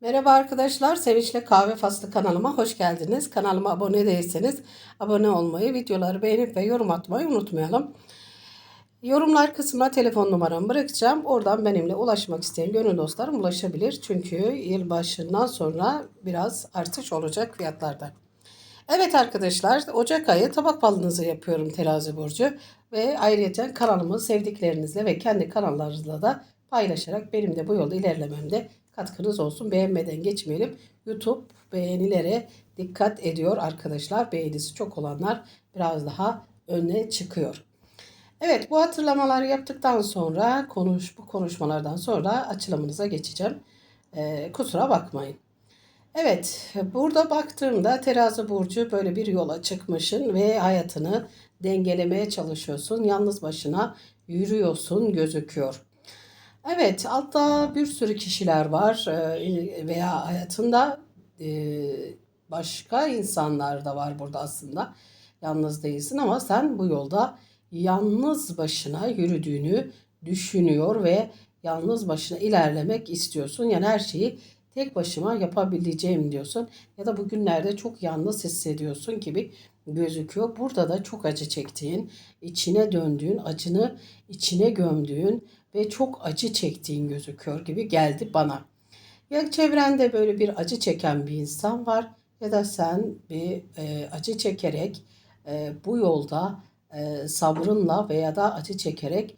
Merhaba arkadaşlar, Sevinçle Kahve Faslı kanalıma hoş geldiniz. Kanalıma abone değilseniz abone olmayı, videoları beğenip ve yorum atmayı unutmayalım. Yorumlar kısmına telefon numaramı bırakacağım. Oradan benimle ulaşmak isteyen gönül dostlarım ulaşabilir. Çünkü yılbaşından sonra biraz artış olacak fiyatlarda. Evet arkadaşlar, Ocak ayı tabak balınızı yapıyorum terazi burcu. Ve ayrıca kanalımı sevdiklerinizle ve kendi kanallarınızla da paylaşarak benim de bu yolda ilerlememde katkınız olsun. Beğenmeden geçmeyelim. YouTube beğenilere dikkat ediyor arkadaşlar. Beğenisi çok olanlar biraz daha öne çıkıyor. Evet bu hatırlamaları yaptıktan sonra konuş bu konuşmalardan sonra açılımınıza geçeceğim. Ee, kusura bakmayın. Evet, burada baktığımda terazi burcu böyle bir yola çıkmışsın ve hayatını dengelemeye çalışıyorsun. Yalnız başına yürüyorsun gözüküyor. Evet, altta bir sürü kişiler var e, veya hayatında e, başka insanlar da var burada aslında. Yalnız değilsin ama sen bu yolda yalnız başına yürüdüğünü düşünüyor ve yalnız başına ilerlemek istiyorsun. Yani her şeyi tek başıma yapabileceğim diyorsun. Ya da bugünlerde çok yalnız hissediyorsun gibi gözüküyor. Burada da çok acı çektiğin, içine döndüğün, acını içine gömdüğün ve çok acı çektiğin gözüküyor gibi geldi bana. Ya çevrende böyle bir acı çeken bir insan var ya da sen bir e, acı çekerek e, bu yolda e, sabrınla veya da acı çekerek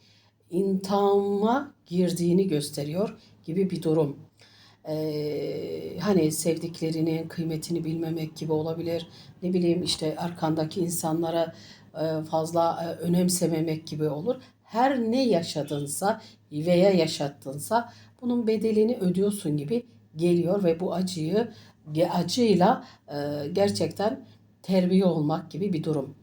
intihama girdiğini gösteriyor gibi bir durum. Ee, hani sevdiklerinin kıymetini bilmemek gibi olabilir. Ne bileyim işte arkandaki insanlara e, fazla e, önemsememek gibi olur. Her ne yaşadınsa veya yaşattınsa bunun bedelini ödüyorsun gibi geliyor ve bu acıyı acıyla e, gerçekten terbiye olmak gibi bir durum.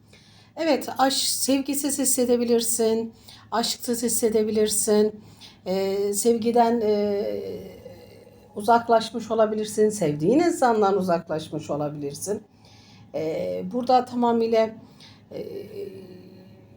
Evet, aşk sevgisiz hissedebilirsin, aşksız hissedebilirsin, e, sevgiden e, uzaklaşmış olabilirsin, sevdiğin insandan uzaklaşmış olabilirsin. E, burada tamamıyla e,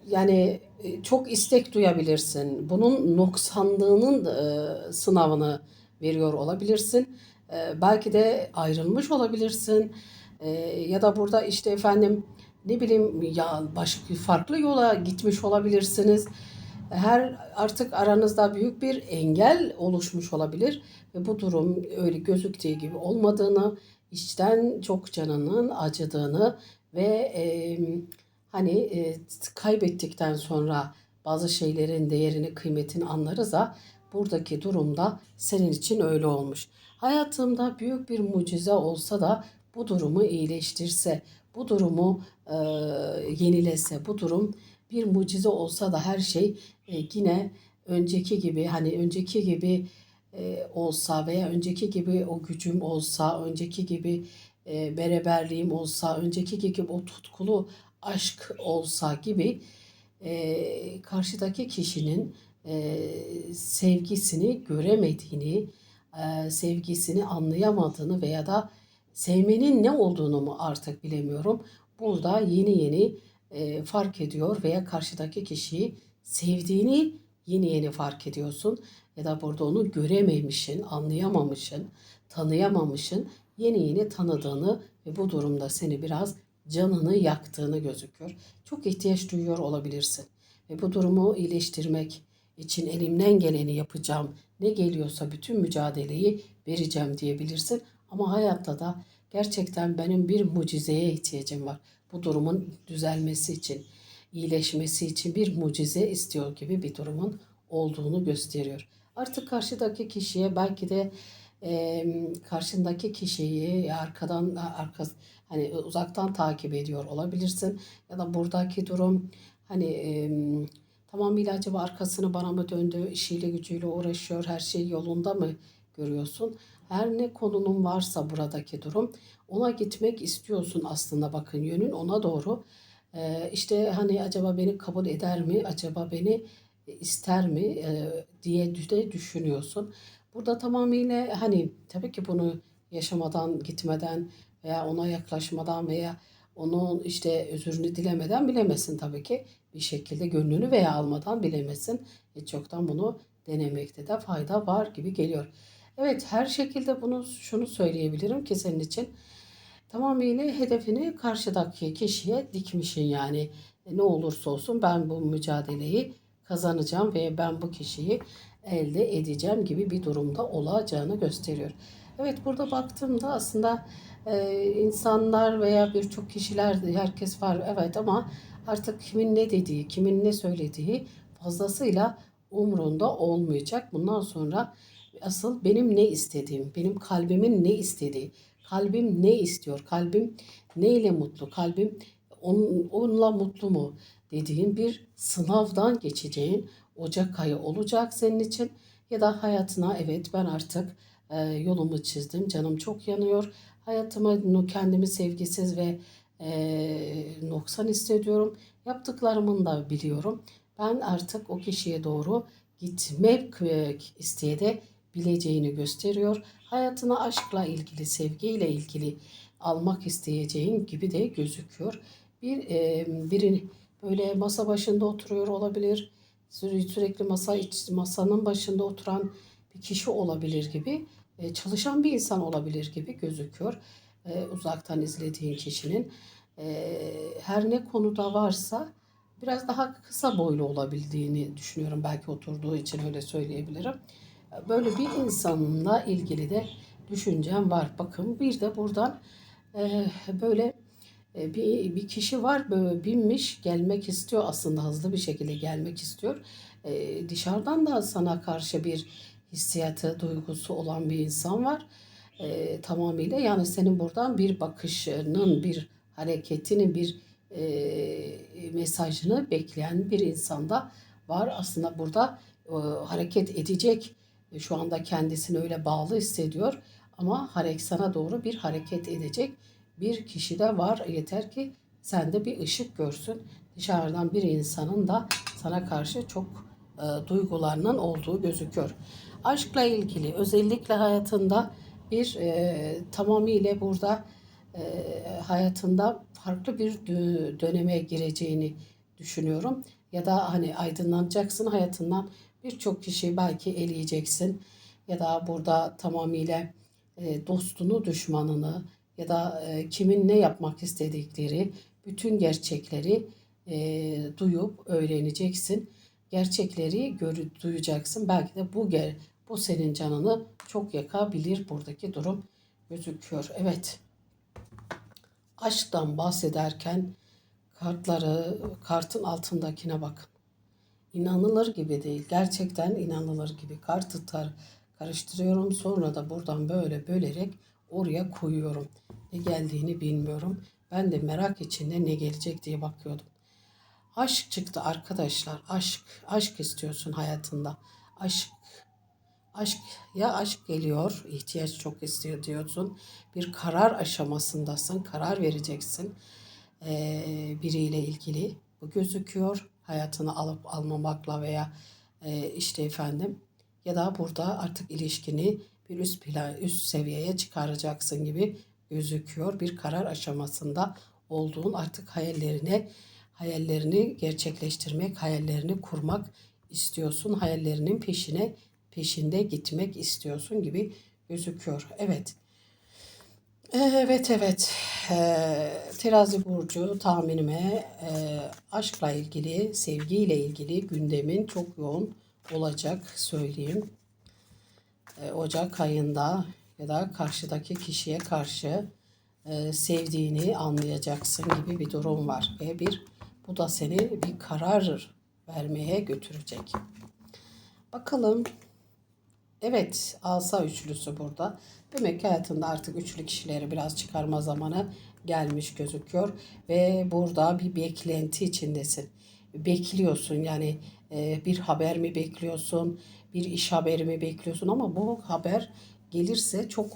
yani e, çok istek duyabilirsin. Bunun noksanlığının e, sınavını veriyor olabilirsin. E, belki de ayrılmış olabilirsin. E, ya da burada işte efendim ne bileyim ya başka farklı yola gitmiş olabilirsiniz. Her artık aranızda büyük bir engel oluşmuş olabilir ve bu durum öyle gözüktüğü gibi olmadığını, içten çok canının acıdığını ve e, hani e, kaybettikten sonra bazı şeylerin değerini, kıymetini anlarız ha buradaki durumda senin için öyle olmuş. Hayatımda büyük bir mucize olsa da bu durumu iyileştirse, bu durumu e, yenilese, bu durum bir mucize olsa da her şey e, yine önceki gibi hani önceki gibi e, olsa veya önceki gibi o gücüm olsa, önceki gibi e, beraberliğim olsa, önceki gibi o tutkulu aşk olsa gibi e, karşıdaki kişinin e, sevgisini göremediğini, e, sevgisini anlayamadığını veya da sevmenin ne olduğunu mu artık bilemiyorum. Burada yeni yeni e, fark ediyor veya karşıdaki kişiyi sevdiğini yeni yeni fark ediyorsun ya da burada onu görememişsin, anlayamamışsın, tanıyamamışsın, yeni yeni tanıdığını ve bu durumda seni biraz canını yaktığını gözüküyor. Çok ihtiyaç duyuyor olabilirsin ve bu durumu iyileştirmek için elimden geleni yapacağım. Ne geliyorsa bütün mücadeleyi vereceğim diyebilirsin. Ama hayatta da gerçekten benim bir mucizeye ihtiyacım var. Bu durumun düzelmesi için, iyileşmesi için bir mucize istiyor gibi bir durumun olduğunu gösteriyor. Artık karşıdaki kişiye belki de e, karşındaki kişiyi arkadan arka hani uzaktan takip ediyor olabilirsin ya da buradaki durum hani e, tamamıyla acaba arkasını bana mı döndü, işiyle gücüyle uğraşıyor, her şey yolunda mı görüyorsun? Her ne konunun varsa buradaki durum ona gitmek istiyorsun aslında bakın yönün ona doğru. Ee, işte hani acaba beni kabul eder mi? Acaba beni ister mi? Ee, diye de düşünüyorsun. Burada tamamıyla hani tabii ki bunu yaşamadan, gitmeden veya ona yaklaşmadan veya onun işte özürünü dilemeden bilemesin tabii ki. Bir şekilde gönlünü veya almadan bilemesin. Hiç yoktan bunu denemekte de fayda var gibi geliyor. Evet her şekilde bunu şunu söyleyebilirim ki senin için tamamıyla hedefini karşıdaki kişiye dikmişsin yani E, ne olursa olsun ben bu mücadeleyi kazanacağım ve ben bu kişiyi elde edeceğim gibi bir durumda olacağını gösteriyor. Evet burada baktığımda aslında e, insanlar veya birçok kişiler herkes var evet ama artık kimin ne dediği, kimin ne söylediği fazlasıyla umrunda olmayacak. Bundan sonra asıl benim ne istediğim, benim kalbimin ne istediği, kalbim ne istiyor, kalbim neyle mutlu, kalbim onun, onunla mutlu mu dediğin bir sınavdan geçeceğin Ocak ayı olacak senin için ya da hayatına evet ben artık e, yolumu çizdim, canım çok yanıyor, hayatıma kendimi sevgisiz ve e, noksan hissediyorum, yaptıklarımın da biliyorum. Ben artık o kişiye doğru gitmek isteye de bileceğini gösteriyor. Hayatına aşkla ilgili, sevgiyle ilgili almak isteyeceğin gibi de gözüküyor. Bir e, biri böyle masa başında oturuyor olabilir. Süre- Sürekli masa iç, masanın başında oturan kişi olabilir gibi, e, çalışan bir insan olabilir gibi gözüküyor. E, uzaktan izlediğin kişinin e, her ne konuda varsa biraz daha kısa boylu olabildiğini düşünüyorum. Belki oturduğu için öyle söyleyebilirim. Böyle bir insanla ilgili de düşüncem var. Bakın bir de buradan böyle bir, bir kişi var böyle binmiş gelmek istiyor aslında hızlı bir şekilde gelmek istiyor. E, dışarıdan da sana karşı bir hissiyatı, duygusu olan bir insan var. E, tamamıyla yani senin buradan bir bakışının, bir hareketini, bir e, mesajını bekleyen bir insanda var. Aslında burada e, hareket edecek. E, Şu anda kendisini öyle bağlı hissediyor. Ama hareket sana doğru bir hareket edecek bir kişi de var. Yeter ki sen de bir ışık görsün. Dışarıdan bir insanın da sana karşı çok e, duygularının olduğu gözüküyor. Aşkla ilgili özellikle hayatında bir e, tamamıyla burada e, hayatında farklı bir dö- döneme gireceğini düşünüyorum. Ya da hani aydınlanacaksın hayatından birçok kişiyi belki eleyeceksin. Ya da burada tamamıyla e, dostunu, düşmanını ya da e, kimin ne yapmak istedikleri bütün gerçekleri e, duyup öğreneceksin. Gerçekleri görüp duyacaksın. Belki de bu gel bu senin canını çok yakabilir buradaki durum gözüküyor. Evet. Aşktan bahsederken kartları kartın altındakine bakın. İnanılır gibi değil. Gerçekten inanılır gibi. Kartı tar karıştırıyorum. Sonra da buradan böyle bölerek oraya koyuyorum. Ne geldiğini bilmiyorum. Ben de merak içinde ne gelecek diye bakıyordum. Aşk çıktı arkadaşlar. Aşk. Aşk istiyorsun hayatında. Aşk. Aşk ya aşk geliyor, ihtiyaç çok istiyor diyorsun. Bir karar aşamasındasın, karar vereceksin ee, biriyle ilgili. Bu gözüküyor. Hayatını alıp almamakla veya e, işte efendim ya da burada artık ilişkini bir üst plan, üst seviyeye çıkaracaksın gibi gözüküyor. Bir karar aşamasında olduğun artık hayallerine hayallerini gerçekleştirmek, hayallerini kurmak istiyorsun. Hayallerinin peşine peşinde gitmek istiyorsun gibi gözüküyor. Evet. Evet evet. Ee, terazi burcu tahminime e, aşkla ilgili, sevgiyle ilgili gündemin çok yoğun olacak söyleyeyim. E, Ocak ayında ya da karşıdaki kişiye karşı e, sevdiğini anlayacaksın gibi bir durum var ve bir bu da seni bir karar vermeye götürecek. Bakalım. Evet, asa üçlüsü burada. Demek ki hayatında artık üçlü kişileri biraz çıkarma zamanı gelmiş gözüküyor ve burada bir beklenti içindesin. Bekliyorsun yani e, bir haber mi bekliyorsun, bir iş haberi mi bekliyorsun ama bu haber gelirse çok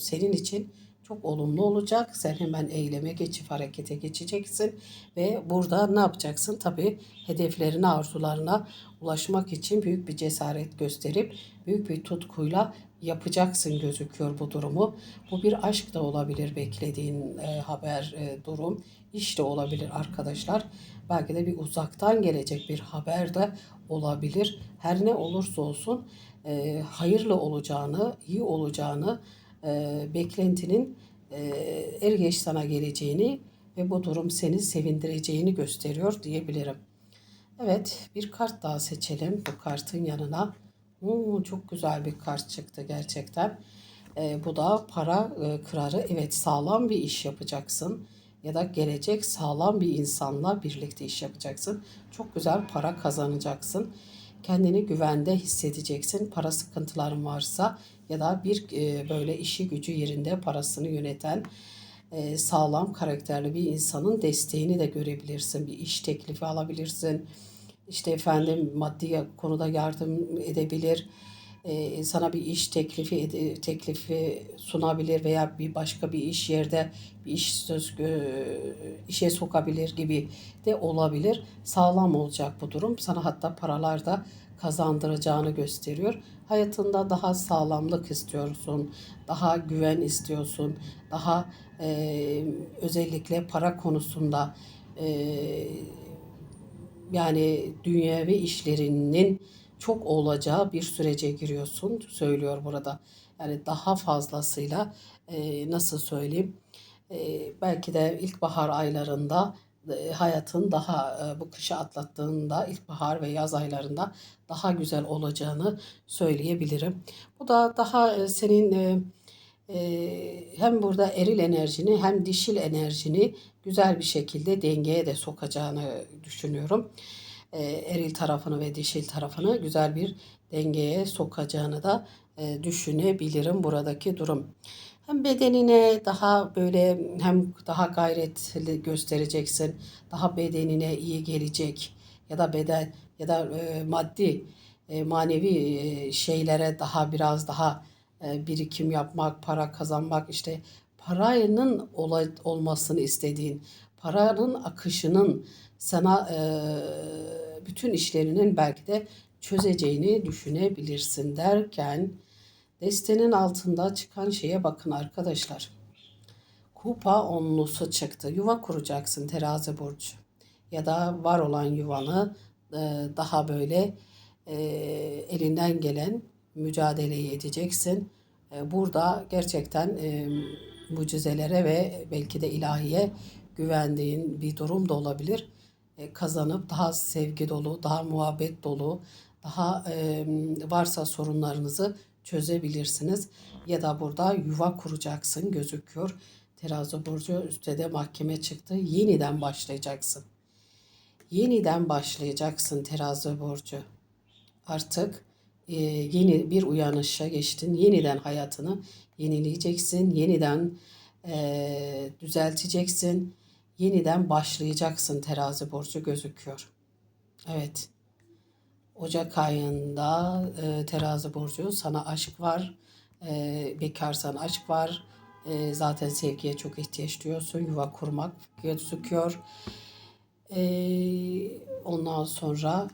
senin için çok olumlu olacak. Sen hemen eyleme geçip harekete geçeceksin ve burada ne yapacaksın? Tabii hedeflerine, arzularına ulaşmak için büyük bir cesaret gösterip büyük bir tutkuyla yapacaksın gözüküyor bu durumu. Bu bir aşk da olabilir beklediğin e, haber e, durum. İş de olabilir arkadaşlar. Belki de bir uzaktan gelecek bir haber de olabilir. Her ne olursa olsun e, hayırlı olacağını, iyi olacağını, e, beklentinin e, er geç sana geleceğini ve bu durum seni sevindireceğini gösteriyor diyebilirim. Evet, bir kart daha seçelim bu kartın yanına. Oo, çok güzel bir kart çıktı gerçekten. Ee, bu da para e, kırarı. Evet, sağlam bir iş yapacaksın ya da gelecek sağlam bir insanla birlikte iş yapacaksın. Çok güzel para kazanacaksın. Kendini güvende hissedeceksin. Para sıkıntıların varsa ya da bir e, böyle işi gücü yerinde parasını yöneten e, sağlam karakterli bir insanın desteğini de görebilirsin. Bir iş teklifi alabilirsin. İşte efendim maddi konuda yardım edebilir. E, sana bir iş teklifi teklifi sunabilir veya bir başka bir iş yerde bir iş söz e, işe sokabilir gibi de olabilir. Sağlam olacak bu durum. Sana hatta paralar da kazandıracağını gösteriyor. Hayatında daha sağlamlık istiyorsun, daha güven istiyorsun, daha e, özellikle para konusunda e, yani dünyevi işlerinin çok olacağı bir sürece giriyorsun söylüyor burada. Yani daha fazlasıyla e, nasıl söyleyeyim e, belki de ilkbahar aylarında hayatın daha e, bu kışı atlattığında ilkbahar ve yaz aylarında daha güzel olacağını söyleyebilirim. Bu da daha e, senin e, e, hem burada eril enerjini hem dişil enerjini güzel bir şekilde dengeye de sokacağını düşünüyorum. E, eril tarafını ve dişil tarafını güzel bir dengeye sokacağını da e, düşünebilirim buradaki durum. Hem bedenine daha böyle hem daha gayretli göstereceksin. Daha bedenine iyi gelecek ya da beden ya da e, maddi e, manevi şeylere daha biraz daha birikim yapmak, para kazanmak işte paranın ola, olmasını istediğin, paranın akışının sana bütün işlerinin belki de çözeceğini düşünebilirsin derken destenin altında çıkan şeye bakın arkadaşlar. Kupa onlusu çıktı. Yuva kuracaksın terazi burcu. Ya da var olan yuvanı e, daha böyle e, elinden gelen mücadeleyi edeceksin. E, burada gerçekten mucizelere ve belki de ilahiye güvendiğin bir durum da olabilir. E, kazanıp daha sevgi dolu, daha muhabbet dolu, daha varsa sorunlarınızı çözebilirsiniz. Ya da burada yuva kuracaksın gözüküyor. Terazi burcu üstte de mahkeme çıktı. Yeniden başlayacaksın. Yeniden başlayacaksın terazi burcu. Artık e, yeni bir uyanışa geçtin. Yeniden hayatını yenileyeceksin. Yeniden e, düzelteceksin. Yeniden başlayacaksın terazi burcu gözüküyor. Evet. Ocak ayında e, terazi burcu sana aşk var. E, bekarsan aşk var. E, zaten sevgiye çok ihtiyaç duyuyorsun. Yuva kurmak gözüküyor. E, ondan sonra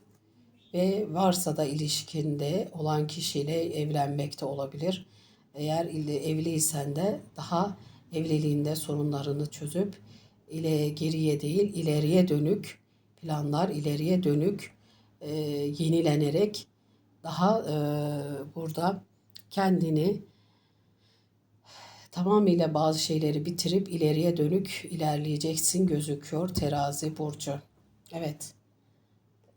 ve varsa da ilişkinde olan kişiyle evlenmek de olabilir. Eğer evliysen de daha evliliğinde sorunlarını çözüp ile geriye değil ileriye dönük planlar ileriye dönük e, yenilenerek daha e, burada kendini tamamıyla bazı şeyleri bitirip ileriye dönük ilerleyeceksin gözüküyor terazi burcu. Evet.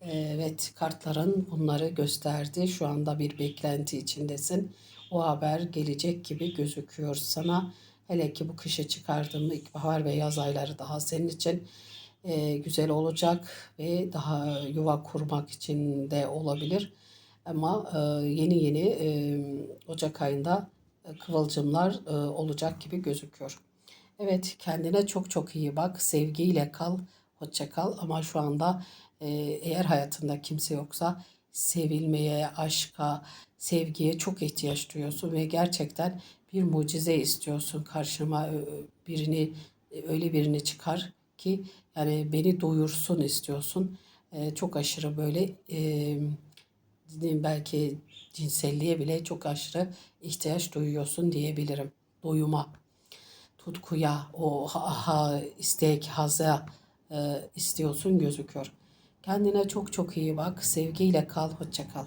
Evet kartların bunları gösterdi. Şu anda bir beklenti içindesin. O haber gelecek gibi gözüküyor sana. Hele ki bu kışa çıkardığım ilkbahar ve yaz ayları daha senin için e, güzel olacak ve daha yuva kurmak için de olabilir. Ama e, yeni yeni e, Ocak ayında kıvılcımlar e, olacak gibi gözüküyor. Evet kendine çok çok iyi bak. Sevgiyle kal. Hoşça kal. Ama şu anda e, eğer hayatında kimse yoksa sevilmeye, aşka, sevgiye çok ihtiyaç duyuyorsun ve gerçekten bir mucize istiyorsun karşıma birini e, öyle birini çıkar ki yani beni doyursun istiyorsun. E, çok aşırı böyle e, belki cinselliğe bile çok aşırı ihtiyaç duyuyorsun diyebilirim. Doyuma, tutkuya, o ha, ha, istek, haza e, istiyorsun gözüküyor. Kendine çok çok iyi bak. Sevgiyle kal. Hoşça kal.